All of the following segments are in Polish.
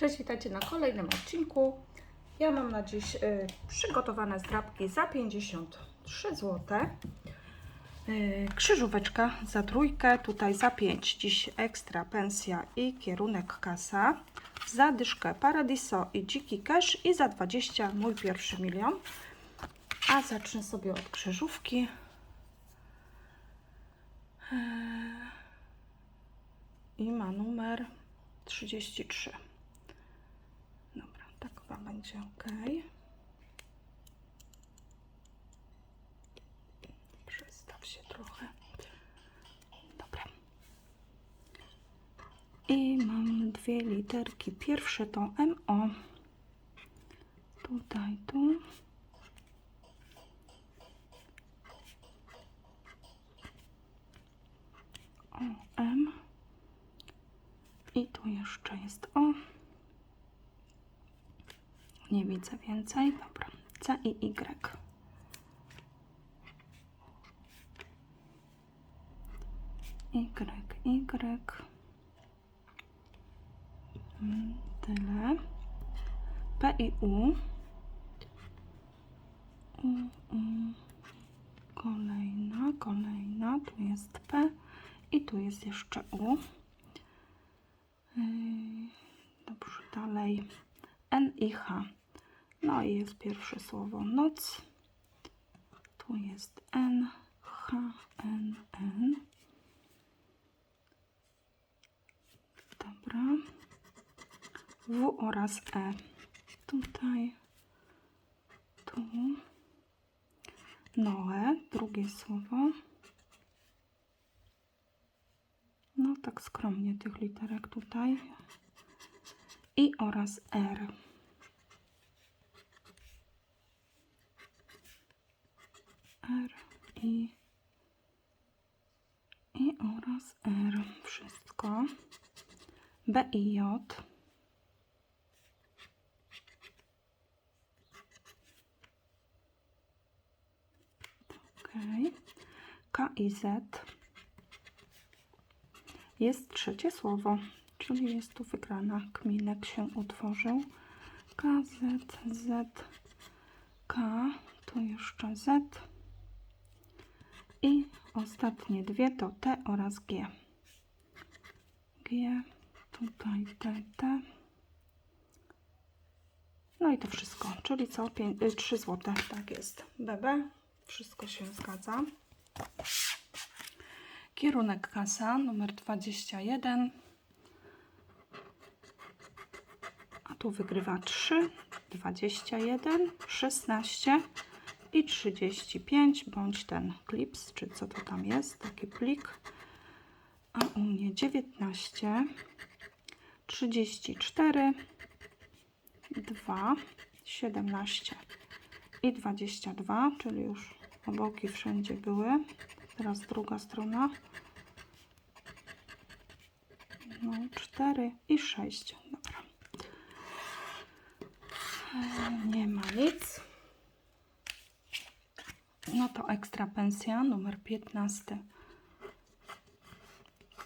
Cześć, witajcie na kolejnym odcinku. Ja mam na dziś y, przygotowane zdrabki za 53 zł. Y, krzyżóweczka za trójkę, tutaj za 5. Dziś ekstra pensja i kierunek kasa. Za dyszkę Paradiso i dziki cash i za 20 mój pierwszy milion. A zacznę sobie od krzyżówki. Y, I ma numer 33. Chyba będzie ok. Przestaw się trochę. Dobra. I mam dwie literki. Pierwsze to MO. Tutaj, tu. O, M. I tu jeszcze jest O. Nie widzę więcej. Dobra. C i Y. Y, Y. Mm, Tyle. P i U. U, U. Kolejna, kolejna. Tu jest P i tu jest jeszcze U. Yy, Dobrze, dalej. N i H. No i jest pierwsze słowo noc. Tu jest N, H, N, N. Dobra. W oraz E. Tutaj. Tu. Noe, drugie słowo. No tak skromnie tych literek tutaj. I oraz R. R i i oraz R. Wszystko. B i J. Ok. K i Z. Jest trzecie słowo, czyli jest tu wygrana. Kminek się utworzył. K, Z, Z, K. Tu jeszcze Z. I ostatnie dwie to T oraz G. G, tutaj T, T. No i to wszystko, czyli co? 5, 3 zł. Tak jest. BB. Wszystko się zgadza. Kierunek kasa numer 21. A tu wygrywa 3, 21, 16 i 35, bądź ten klips, czy co to tam jest, taki plik. A u mnie 19, 34, 2, 17 i 22, czyli już oboki wszędzie były. Teraz druga strona. No, 4 i 6. Dobra. E, Nie ma nic. No to ekstra pensja numer 15.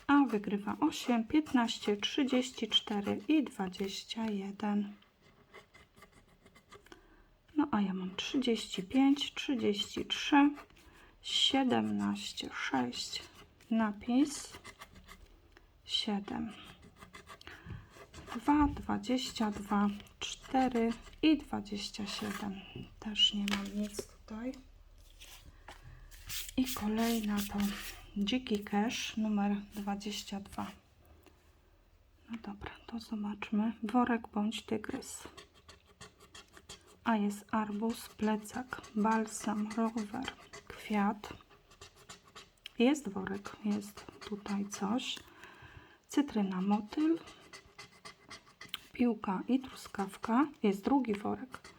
A wygrywa 8, 15, 34 i 21. No a ja mam 35, 33, 17, 6, napis 7, 2, 22, 4 i 27. Też nie mam nic tutaj. I kolejna to dziki cash numer 22. No dobra, to zobaczmy. Worek bądź tygrys. A jest arbuz, plecak, balsam, rower, kwiat. Jest worek, jest tutaj coś. Cytryna, motyl, piłka i truskawka. Jest drugi worek.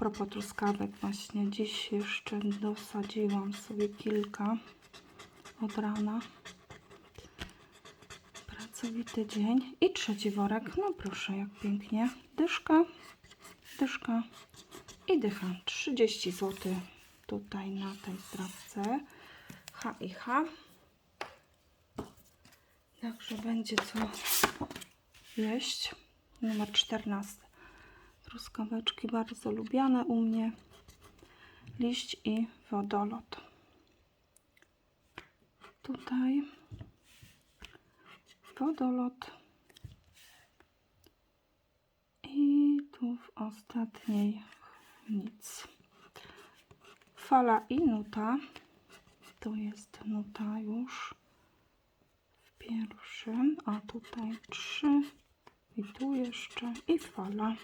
Propos truskawek, właśnie dziś jeszcze dosadziłam sobie kilka od rana. Pracowity dzień. I trzeci worek. No proszę, jak pięknie. Dyszka, dyszka i dycha. 30 zł tutaj na tej strawce. H i H. Także będzie co jeść. numer 14. Truskaweczki bardzo lubiane u mnie. Liść i wodolot. Tutaj wodolot. I tu w ostatniej nic. Fala i nuta. To jest nuta już w pierwszym, a tutaj trzy i tu jeszcze i fala.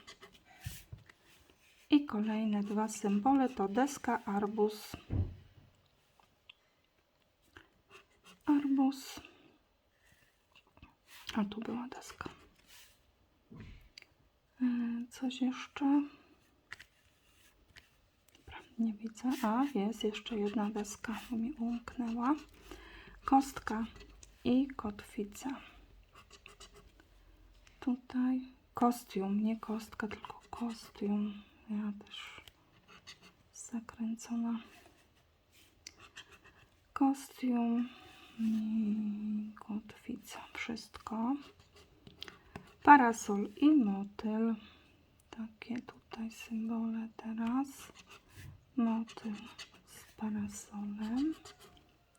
I kolejne dwa symbole to deska, arbuz. Arbuz. A tu była deska. E, Coś jeszcze? Dobra, nie widzę. A, jest jeszcze jedna deska, bo mi umknęła. Kostka i kotwica. Tutaj kostium, nie kostka, tylko kostium. Ja też zakręcona. Kostium i kotwica. Wszystko. Parasol i motyl. Takie tutaj symbole teraz. Motyl z parasolem.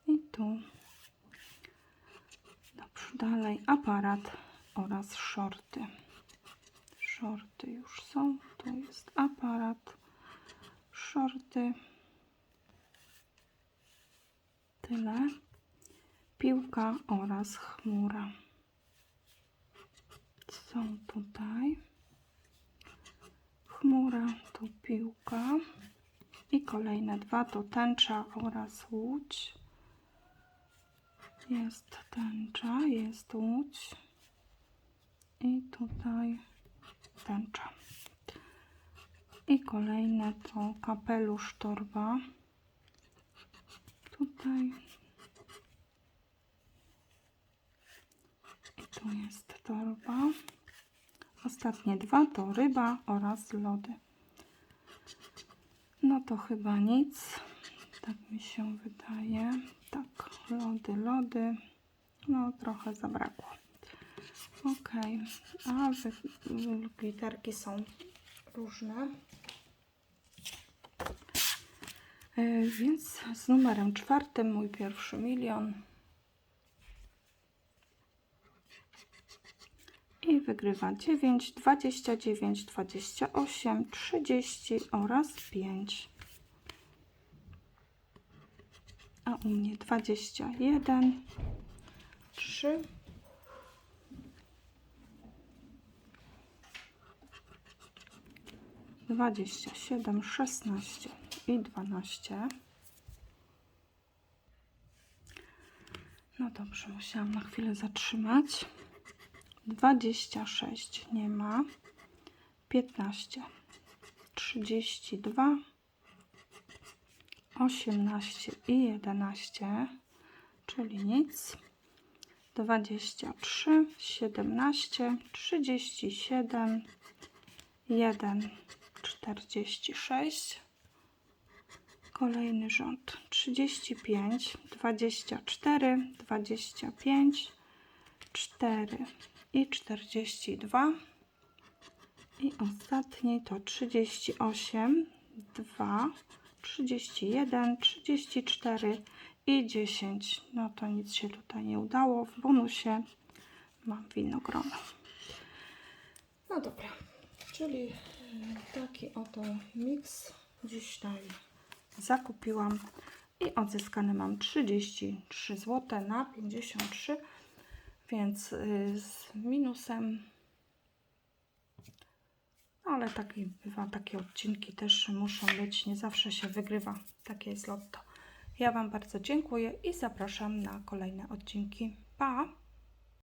I tu. Dalej aparat oraz shorty. Shorty już są. Tu jest aparat. Tyle. Piłka oraz chmura. Są tutaj. Chmura, tu piłka. I kolejne dwa to tęcza oraz łódź. Jest tęcza, jest łódź. I tutaj tęcza. I kolejne to kapelusz torba. Tutaj. I tu jest torba. Ostatnie dwa to ryba oraz lody. No to chyba nic. Tak mi się wydaje. Tak, lody, lody. No trochę zabrakło. Ok, a literki są różne. E, Więc z numerem czwartym mój pierwszy milion. I wygrywa 9, 29, 28, 30 oraz 5. A u mnie 21, 3, dwadzieścia siedem, szesnaście i dwanaście. No dobrze, musiałam na chwilę zatrzymać. Dwadzieścia sześć nie ma. Piętnaście, trzydzieści dwa, osiemnaście i jedenaście, czyli nic. Dwadzieścia trzy, siedemnaście, trzydzieści siedem, jeden. 46. Kolejny rząd 35, 24, 25, 4 i 42. I ostatni to 38, 2, 31, 34 i 10. No to nic się tutaj nie udało. W bonusie mam winogrona. No dobra, czyli taki oto miks dziś tutaj zakupiłam i odzyskane mam 33 zł na 53 więc y, z minusem ale taki bywa, takie odcinki też muszą być, nie zawsze się wygrywa, takie jest lotto. Ja Wam bardzo dziękuję i zapraszam na kolejne odcinki. Pa!